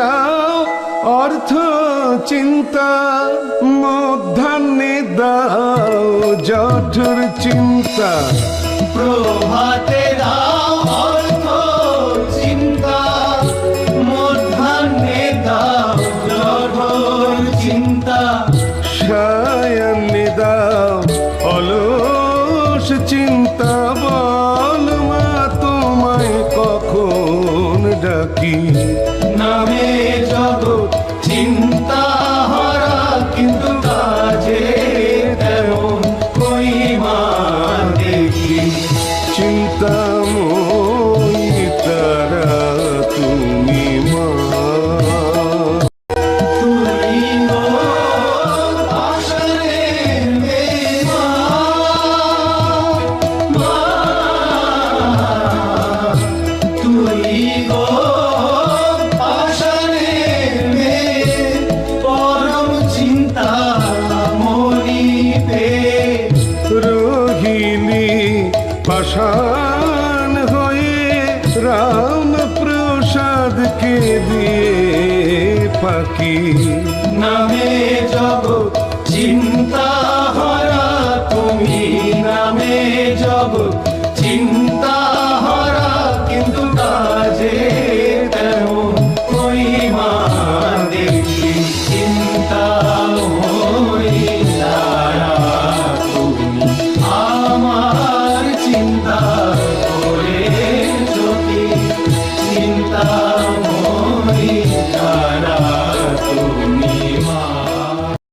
দাও অর্থ চিন্তা মধ্যাহ্নে দাও জঠর চিন্তা। প্রভাতে দাও অর্থ চিন্তা মধ্যাহ্নে দাও জঠর চিন্তা। সায়ান্নে দাও অলস চিন্তা বল মা তোমায় কখন ডাকি পাষাণ হয়ে রাম প্রসাদকে দিয়ে পাখি। নামে জগৎ